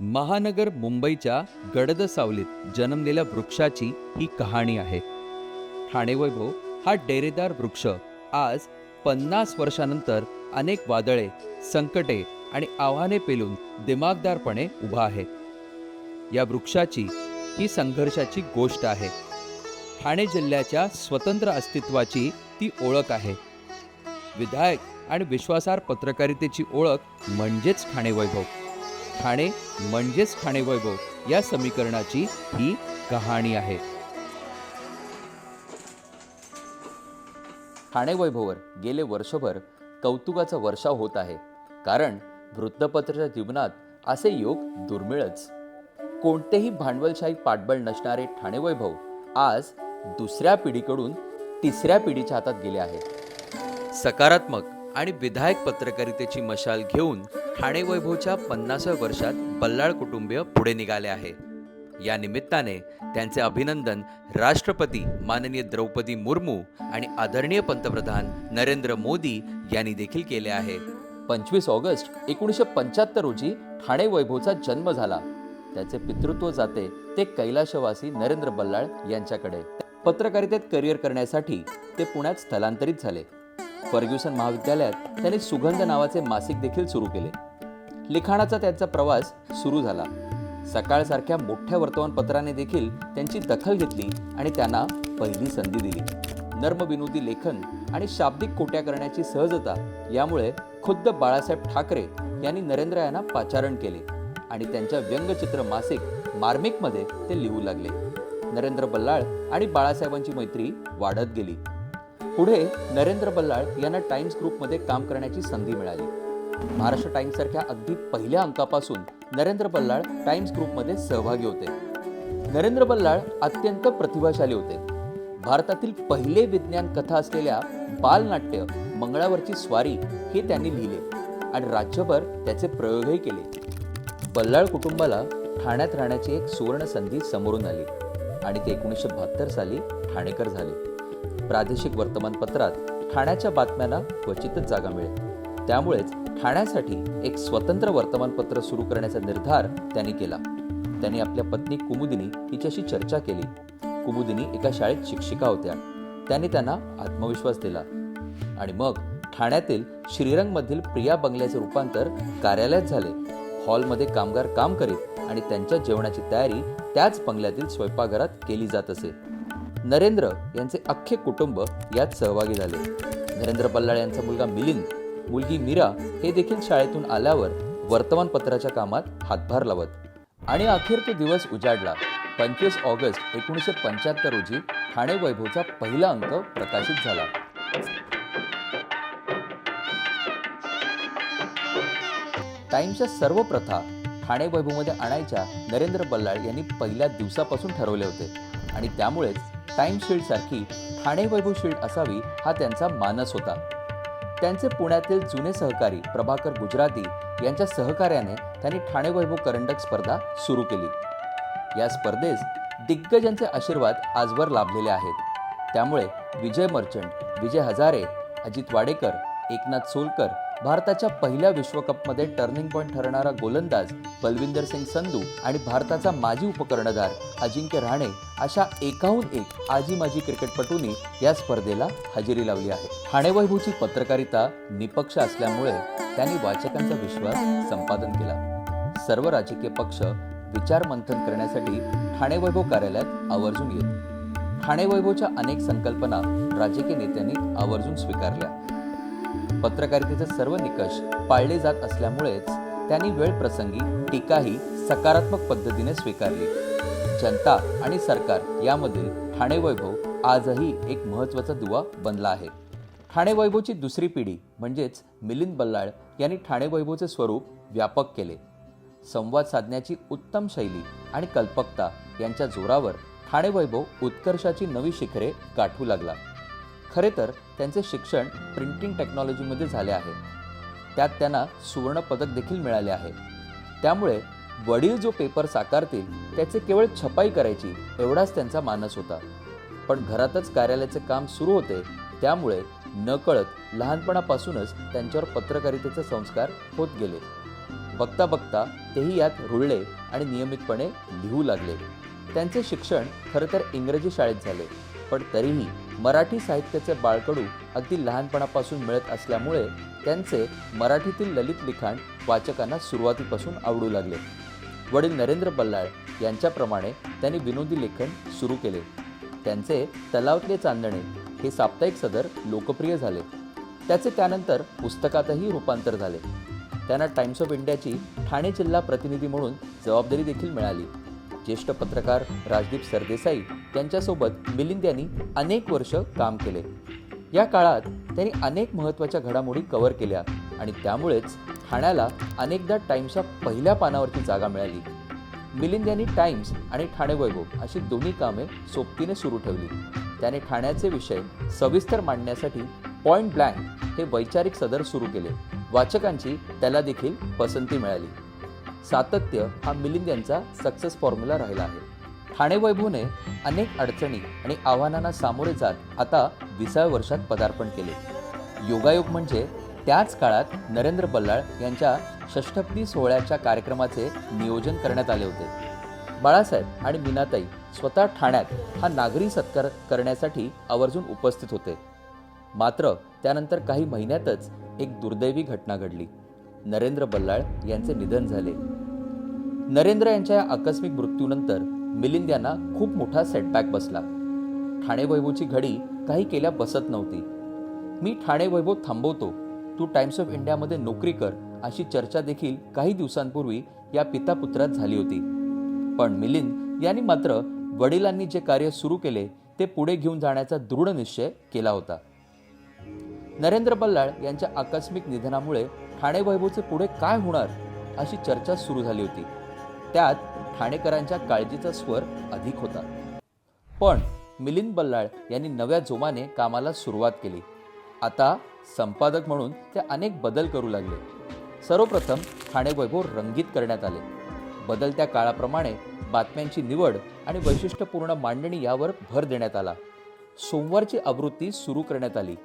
महानगर मुंबईच्या गडद सावलीत जन्मलेल्या वृक्षाची ही कहाणी आहे. ठाणे वैभव हा डेरेदार वृक्ष आज पन्नास वर्षानंतर अनेक वादळे संकटे आणि आव्हाने पेलून दिमागदारपणे उभा आहे. या वृक्षाची ही संघर्षाची गोष्ट आहे. ठाणे जिल्ह्याच्या स्वतंत्र अस्तित्वाची ती ओळख आहे. विधायक आणि विश्वासार्ह पत्रकारितेची ओळख म्हणजेच ठाणे वैभव. ठाणे म्हणजेच ठाणे वैभव या समीकरणाची ही कहाणी आहे. ठाणे वैभववर गेले वर्षभर कौतुकाचा वर्षाव होत आहे. कारण वृत्तपत्राच्या जीवनात असे योग दुर्मिळच. कोणतेही भांडवलशाही पाठबळ नसणारे ठाणे वैभव आज दुसऱ्या पिढीकडून तिसऱ्या पिढीच्या हातात गेले आहे. सकारात्मक आणि विधायक पत्रकारितेची मशाल घेऊन ठाणे वैभवच्या पन्नासाव्या वर्षात बल्लाळ कुटुंबीय पुढे निघाले आहे. या निमित्ताने त्यांचे अभिनंदन राष्ट्रपती माननीय द्रौपदी मुर्मू आणि आदरणीय पंतप्रधान नरेंद्र मोदी यांनी देखील केले आहे. पंचवीस ऑगस्ट एकोणीसशे पंच्याहत्तर रोजी ठाणे वैभवचा जन्म झाला. त्याचे पितृत्व जाते ते कैलाशवासी नरेंद्र बल्लाळ यांच्याकडे. पत्रकारितेत करिअर करण्यासाठी ते पुण्यात स्थलांतरित झाले. फर्ग्युसन महाविद्यालयात त्यांनी सुगंध नावाचे मासिक देखील सुरू केले. लिखाणाचा त्यांचा प्रवास सुरू झाला. सकाळसारख्या मोठ्या वर्तमानपत्राने देखील त्यांची दखल घेतली आणि त्यांना पहिली संधी दिली. नर्मविनोदी लेखन आणि शाब्दिक कोट्या करण्याची सहजता यामुळे खुद्द बाळासाहेब ठाकरे यांनी नरेंद्र यांना पाचारण केले आणि त्यांच्या व्यंगचित्र मासिक मार्मिकमध्ये ते लिहू लागले. नरेंद्र बल्लाळ आणि बाळासाहेबांची मैत्री वाढत गेली. पुढे नरेंद्र बल्लाळ यांना टाइम्स ग्रुपमध्ये काम करण्याची संधी मिळाली. महाराष्ट्र टाइम्स सारख्या अगदी पहिल्या अंकापासून नरेंद्र बल्लाळ टाइम्स ग्रुपमध्ये सहभागी होते. नरेंद्र बल्लाळ अत्यंत प्रतिभाशाली होते. भारतातील पहिले विज्ञान कथा असलेल्या बालनाट्य मंगळावरची स्वारी हे त्यांनी लिहिले आणि राज्यभर त्याचे प्रयोगही केले. बल्लाळ कुटुंबाला ठाण्यात राहण्याची एक सुवर्ण संधी समोरून आली आणि ते एकोणीसशे बहात्तर साली ठाणेकर झाले. प्रादेशिक वर्तमानपत्रात ठाण्याच्या बातम्यांना क्वचितच जागा मिळेल. त्यामुळेच ठाण्यासाठी एक स्वतंत्र वर्तमानपत्र सुरू करण्याचा निर्धार त्यांनी केला. त्यांनी आपल्या पत्नी कुमुदिनी हिच्याशी चर्चा केली. कुमुदिनी एका शाळेत शिक्षिका होत्या. त्यांनी त्यांना आत्मविश्वास दिला. आणि मग ठाण्यातील श्रीरंगमधील प्रिया बंगल्याचे रूपांतर कार्यालयात झाले. हॉलमध्ये कामगार काम करीत आणि त्यांच्या जेवणाची तयारी त्याच बंगल्यातील स्वयंपाकघरात केली जात असे. नरेंद्र यांचे अख्खे कुटुंब यात सहभागी झाले. नरेंद्र बल्लाळ यांचा मुलगा मिलिंद मुलगी मीरा हे देखील शाळेतून आल्यावर वर्तमानपत्राच्या कामात हातभार लावत. आणि अखेर तो दिवस उजाडला. पंचवीस ऑगस्ट एकोणीसशे पंच्याहत्तर रोजी ठाणे वैभवचा पहिला अंक प्रकाशित झाला. टाइमच्या सर्व प्रथा ठाणे वैभवमध्ये आणायच्या नरेंद्र बल्लाळ यांनी पहिल्या दिवसापासून ठरवले होते. आणि त्यामुळेच टाइम शील्ड सारखी ठाणे वैभव शील्ड असावी हा त्यांचा मानस होता. त्यांचे पुण्यातील जुने सहकारी प्रभाकर गुजराती यांच्या सहकार्याने त्यांनी ठाणे वैभव करंडक स्पर्धा सुरू केली. या स्पर्धेस दिग्गजांचे आशीर्वाद आजवर लाभलेले आहेत. त्यामुळे विजय मर्चंट विजय हजारे अजित वाडेकर एकनाथ सोलकर भारताच्या पहिल्या विश्वकपमध्ये टर्निंग पॉईंट ठरणारा गोलंदाज बलविंदर सिंग संधू आणि भारताचा माजी उपकर्णधार अजिंक्य राणे अशा एकाहून एक आजी माजी क्रिकेटपटूंनी या स्पर्धेला हजेरी लावली आहे. ठाणेवैभवची पत्रकारिता निपक्ष असल्यामुळे त्यांनी वाचकांचा विश्वास संपादन केला. सर्व राजकीय पक्ष विचार मंथन करण्यासाठी ठाणे वैभव कार्यालयात आवर्जून येत. ठाणे वैभवच्या अनेक संकल्पना राजकीय नेत्यांनी आवर्जून स्वीकारल्या. पत्रकारितेचे सर्व निकष पाळले जात असल्यामुळेच त्यांनी वेळ प्रसंगी टीकाही सकारात्मक पद्धतीने स्वीकारली. जनता आणि सरकार यामधील ठाणे वैभव आजही एक महत्त्वाचा दुवा बनला आहे. ठाणे वैभवची दुसरी पिढी म्हणजेच मिलिंद बल्लाळ यांनी ठाणे वैभवचे स्वरूप व्यापक केले. संवाद साधण्याची उत्तम शैली आणि कल्पकता यांच्या जोरावर ठाणे वैभव उत्कर्षाची नवी शिखरे गाठू लागला. खरे तर त्यांचे शिक्षण प्रिंटिंग टेक्नॉलॉजीमध्ये झाले आहे. त्यात त्यांना सुवर्ण पदक देखील मिळाले आहे. त्यामुळे वडील जो पेपर साकारतील त्याचे केवळ छपाई करायची एवढाच त्यांचा मानस होता. पण घरातच कार्यालयाचे काम सुरू होते त्यामुळे नकळत लहानपणापासूनच त्यांच्यावर पत्रकारितेचे संस्कार होत गेले. बघता बघता तेही यात रुळले आणि नियमितपणे लिहू लागले. त्यांचे शिक्षण खरं तर इंग्रजी शाळेत झाले. पण तरीही मराठी साहित्याचे बाळकडू अगदी लहानपणापासून मिळत असल्यामुळे त्यांचे मराठीतील ललित लिखाण वाचकांना सुरुवातीपासून आवडू लागले. वडील नरेंद्र बल्लाळ यांच्याप्रमाणे त्यांनी विनोदी लेखन सुरू केले. त्यांचे तलावतले चांदणे हे साप्ताहिक सदर लोकप्रिय झाले. त्याचे त्यानंतर पुस्तकातही रूपांतर झाले. त्यांना टाइम्स ऑफ इंडियाची ठाणे जिल्हा प्रतिनिधी म्हणून जबाबदारी देखील मिळाली. ज्येष्ठ पत्रकार राजदीप सरदेसाई यांच्यासोबत मिलिंद यांनी अनेक वर्ष काम केले. या काळात त्यांनी अनेक महत्त्वाच्या घडामोडी कव्हर केल्या आणि त्यामुळेच ठाण्याला अनेकदा टाइम्सच्या पहिल्या पानावरची जागा मिळाली. मिलिंद यांनी टाइम्स आणि ठाणे वैभव अशी दोन्ही कामे सोबतीने सुरू ठेवली. त्याने ठाण्याचे विषय सविस्तर मांडण्यासाठी पॉइंट ब्लँक हे वैचारिक सदर सुरू केले. वाचकांची त्याला देखील पसंती मिळाली. सातत्य हा मिलिंद यांचा सक्सेस फॉर्म्युला राहिला आहे. ठाणे वैभवने अनेक अडचणी आणि आव्हानांना सामोरे जात आता विसाव्या वर्षात पदार्पण केले. योगायोग म्हणजे त्याच काळात नरेंद्र बल्लाळ यांच्या षष्ठपदी सोहळ्याच्या कार्यक्रमाचे नियोजन करण्यात आले होते. बाळासाहेब आणि मीनाताई स्वतः ठाण्यात हा नागरी सत्कार करण्यासाठी आवर्जून उपस्थित होते. मात्र त्यानंतर काही महिन्यातच एक दुर्दैवी घटना घडली. नरेंद्र बल्लाळ यांचे निधन झाले. नरेंद्र यांच्या या आकस्मिक मृत्यूनंतर मिलिंद यांना खूप मोठा सेटबॅक बसला. ठाणे वैभवची घडी काही केल्या बसत नव्हती. मी ठाणे वैभव थांबवतो. तू टाइम्स ऑफ इंडियामध्ये नोकरी कर अशी चर्चा देखील काही दिवसांपूर्वी या पिता पुत्रात झाली होती. पण मिलिंद यांनी मात्र वडिलांनी जे कार्य सुरू केले ते पुढे घेऊन जाण्याचा दृढ निश्चय केला होता. नरेंद्र बल्लाळ यांच्या आकस्मिक निधनामुळे ठाणे वैभवचे पुढे काय होणार अशी चर्चा सुरू झाली होती. त्यात ठाणेकरांच्या काळजीचा स्वर अधिक होता. पण मिलिंद बल्लाळ यांनी नव्या जोमाने कामाला सुरुवात केली. आता संपादक म्हणून ते अनेक बदल करू लागले. सर्वप्रथम ठाणे वैभव रंगीत करण्यात आले. बदलत्या काळाप्रमाणे बातम्यांची निवड आणि वैशिष्ट्यपूर्ण मांडणी यावर भर देण्यात आला. सोमवारची आवृत्ती सुरू करण्यात आली.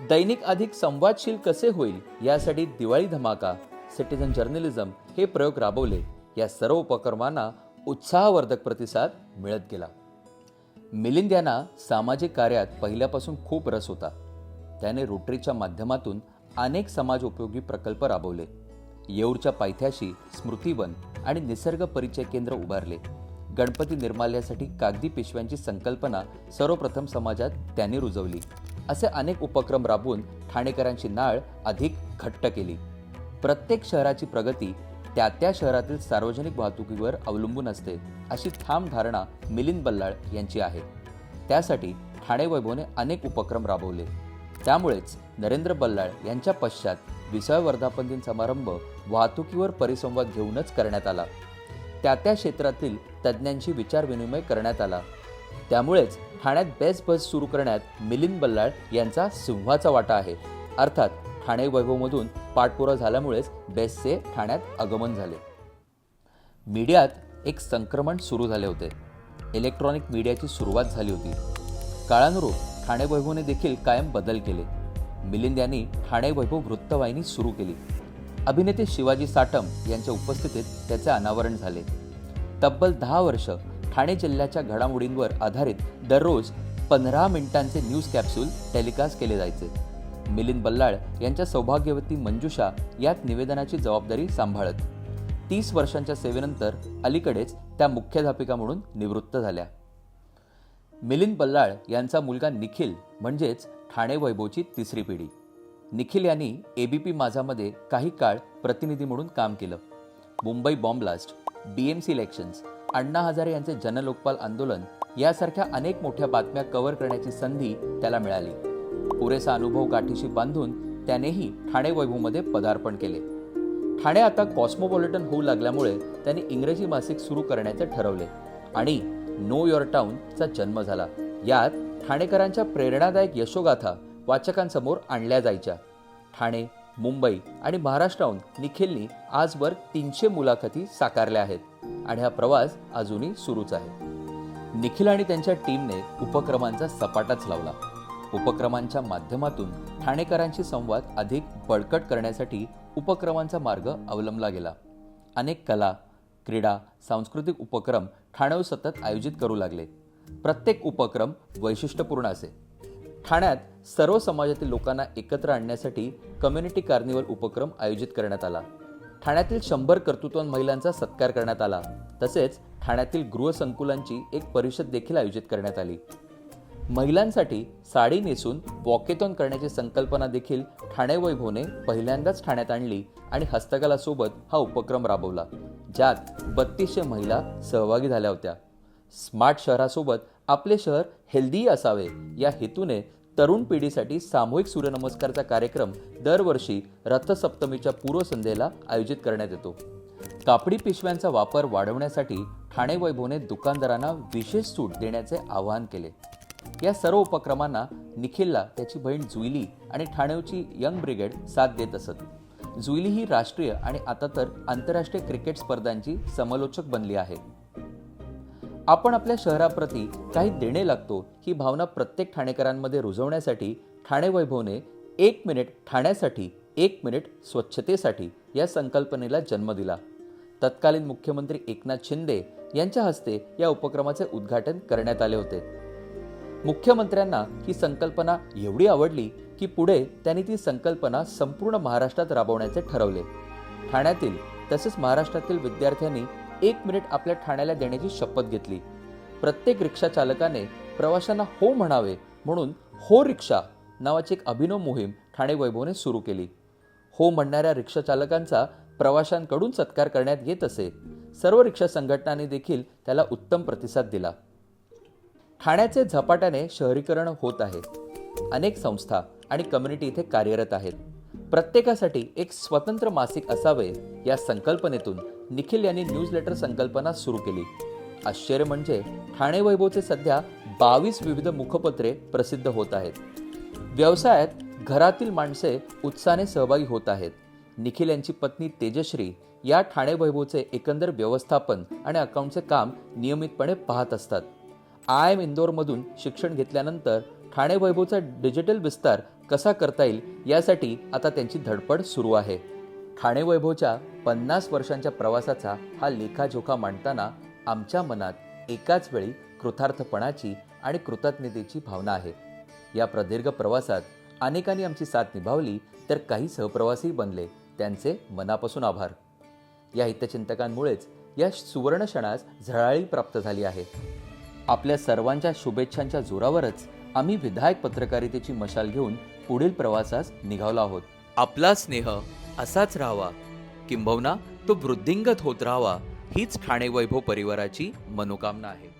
दैनिक अधिक संवादशील कसे होईल यासाठी दिवाळी धमाका सिटिझन जर्नलिझम हे प्रयोग राबवले. या सर्व उपक्रमांना उत्साहवर्धक प्रतिसाद मिळत गेला. मिलिंद यांना सामाजिक कार्यात पहिल्यापासून खूप रस होता. त्याने रोटरीच्या माध्यमातून अनेक समाज उपयोगी प्रकल्प राबवले. येऊरच्या पायथ्याशी स्मृतिवन आणि निसर्ग परिचय केंद्र उभारले. गणपती निर्माल्यासाठी कागदी पिशव्यांची संकल्पना सर्वप्रथम समाजात त्यांनी रुजवली. असे अनेक उपक्रम राबवून ठाणेकरांची नाळ अधिक घट्ट केली. प्रत्येक शहराची प्रगती त्या त्या शहरातील सार्वजनिक वाहतुकीवर अवलंबून असते अशी ठाम धारणा मिलिंद बल्लाळ यांची आहे. त्यासाठी ठाणे वैभवने अनेक उपक्रम राबवले. त्यामुळेच नरेंद्र बल्लाळ यांच्या पश्चात विसाव्या वर्धापन दिन समारंभ वाहतुकीवर परिसंवाद घेऊनच करण्यात आला. त्या त्या क्षेत्रातील तज्ज्ञांशी विचारविनिमय करण्यात आला. त्यामुळेच ठाण्यात बेस्ट बस सुरू करण्यात मिलिंद बल्लाळ यांचा सिंहाचा वाटा आहे. अर्थात ठाणे वैभवमधून पाठपुरा झाल्यामुळेच बेस्टचे ठाण्यात आगमन झाले. मीडियात एक संक्रमण सुरू झाले होते. इलेक्ट्रॉनिक मीडियाची सुरुवात झाली होती. काळानुरूप ठाणे वैभवने देखील कायम बदल केले. मिलिंद यांनी ठाणे वैभव वृत्तवाहिनी सुरू केली. अभिनेते शिवाजी साटम यांच्या उपस्थितीत त्याचे अनावरण झाले. तब्बल दहा वर्ष ठाणे जिल्ह्याच्या घडामोडींवर आधारित दररोज पंधरा मिनिटांचे न्यूज कॅप्सूल टेलिकास्ट केले जायचे. मिलिंद बल्लाळ यांच्या सौभाग्यवती मंजुषा यात निवेदनाची जबाबदारी सांभाळत. तीस वर्षांच्या सेवेनंतर अलीकडेच त्या मुख्याध्यापिका म्हणून निवृत्त झाल्या. मिलिंद बल्लाळ यांचा मुलगा निखिल म्हणजेच ठाणे वैभवची तिसरी पिढी. निखिल यांनी एबीपी माझामध्ये काही काळ प्रतिनिधी म्हणून काम केलं. Mumbai bomb blast BMC elections Anna Hazare यांचे जनलोकपाल आंदोलन यासारख्या अनेक मोठ्या बातम्या कव्हर करण्याची संधी त्याला मिळाली. पुरेसा अनुभव गाठीशी बांधून त्यानेही ठाणे वैभवमध्ये पदार्पण केले. ठाणे आता कॉस्मोपॉलिटन होऊ लागल्यामुळे त्यांनी इंग्रजी मासिक सुरू करण्याचे ठरवले आणि नो युअर टाऊनचा जन्म झाला. यात ठाणेकरांच्या प्रेरणादायक यशोगाथा वाचकांसमोर आणल्या जायच्या. ठाणे मुंबई आणि महाराष्ट्राहून निखिलनी आजवर तीनशे मुलाखती साकारल्या आहेत आणि हा प्रवास अजूनही सुरूच आहे. निखिल आणि त्यांच्या टीमने उपक्रमांचा सपाटाच लावला. उपक्रमांच्या माध्यमातून ठाणेकरांशी संवाद अधिक बळकट करण्यासाठी उपक्रमांचा मार्ग अवलंबला गेला. अनेक कला क्रीडा सांस्कृतिक उपक्रम ठाण्यावर सतत आयोजित करू लागले. प्रत्येक उपक्रम वैशिष्ट्यपूर्ण असे. ठाण्यात सर्व समाजातील लोकांना एकत्र आणण्यासाठी कम्युनिटी कार्निवल उपक्रम आयोजित करण्यात आला. ठाण्यातील शंभर कर्तृत्वान महिलांचा सत्कार करण्यात आला. तसेच ठाण्यातील गृहसंकुलांची एक परिषद देखील आयोजित करण्यात आली. महिलांसाठी साडी नेसून वॉकेथॉन करण्याची संकल्पना देखील ठाणे वैभवने पहिल्यांदाच ठाण्यात आणली आणि हस्तकलासोबत हा उपक्रम राबवला ज्यात बत्तीसशे महिला सहभागी झाल्या होत्या. स्मार्ट शहरासोबत आपले शहर हेल्दी असावे. या हेतूने तरुण पिढीसाठी सामूहिक सूर्यनमस्कारचा कार्यक्रम दरवर्षी रथसप्तमीच्या पूर्वसंध्येला आयोजित करण्यात येतो. कापडी पिशव्यांचा वापर वाढवण्यासाठी ठाणे वैभवने दुकानदारांना विशेष सूट देण्याचे आवाहन केले. या सर्व उपक्रमांना निखिलला त्याची बहीण जुईली आणि ठाणेवची यंग ब्रिगेड साथ देत असत. जुईली ही राष्ट्रीय आणि आता तर आंतरराष्ट्रीय क्रिकेट स्पर्धांची समालोचक बनली आहे. आपण आपल्या शहराप्रती काही देणे लागतो ही भावना प्रत्येक ठाणेकरांमध्ये रुजवण्यासाठी ठाणे वैभवने एक मिनिट ठाण्यासाठी एक मिनिट स्वच्छतेसाठी या संकल्पनेला जन्म दिला. तत्कालीन मुख्यमंत्री एकनाथ शिंदे यांच्या हस्ते या उपक्रमाचे उद्घाटन करण्यात आले होते. मुख्यमंत्र्यांना ही संकल्पना एवढी आवडली की पुढे त्यांनी ती संकल्पना संपूर्ण महाराष्ट्रात राबवण्याचे ठरवले. ठाण्यातील तसेच महाराष्ट्रातील विद्यार्थ्यांनी एक मिनिट आपल्या ठाण्याला देण्याची शपथ घेतली. प्रत्येक रिक्षा चालकाने प्रवाशांना हो म्हणावे म्हणून हो रिक्षा नावाची एक अभिनव मोहीम ठाणे वैभवने सुरू केली. हो म्हणणाऱ्या रिक्षा चालकांचा प्रवाशांकडून सत्कार करण्यात येत असे. सर्व रिक्षा संघटनांनी देखील त्याला उत्तम प्रतिसाद दिला. ठाण्याचे झपाट्याने शहरीकरण होत आहे. अनेक संस्था आणि कम्युनिटी इथे कार्यरत आहेत. प्रत्येकासाठी एक स्वतंत्र मासिक असावे या संकल्पनेतून निखिल यांनी न्यूजलेटर संकल्पना सुरू केली. आश्चर्य म्हणजे ठाणे वैभवचे सध्या बावीस विविध मुखपत्रे प्रसिद्ध होत आहेत. व्यवसायात घरातील माणसे उत्साहाने सहभागी होत आहेत. निखिल यांची पत्नी तेजश्री या ठाणे वैभवचे एकंदर व्यवस्थापन आणि अकाउंटचे काम नियमितपणे पाहत असतात. आय एम इंदोरमधून शिक्षण घेतल्यानंतर ठाणे वैभवचा डिजिटल विस्तार कसा करता येईल यासाठी आता त्यांची धडपड सुरू आहे. ठाणे वैभवच्या पन्नास वर्षांच्या प्रवासाचा हा लेखाजोखा मांडताना आमच्या मनात एकाच वेळी कृतार्थपणाची आणि कृतज्ञतेची भावना आहे. या प्रदीर्घ प्रवासात अनेकांनी आमची साथ निभावली तर काही सहप्रवासी बनले त्यांचे मनापासून आभार. या हितचिंतकांमुळेच या सुवर्ण क्षणास झळाळी प्राप्त झाली आहे. आपल्या सर्वांच्या शुभेच्छांच्या जोरावरच आम्ही विधायक पत्रकारितेची मशाल घेऊन पुढील प्रवासास निघालो आहोत. आपला स्नेह असाच राहावा. किंबहुना तो वृद्धिंगत होत राहावा हीच ठाणे वैभव परिवाराची मनोकामना आहे.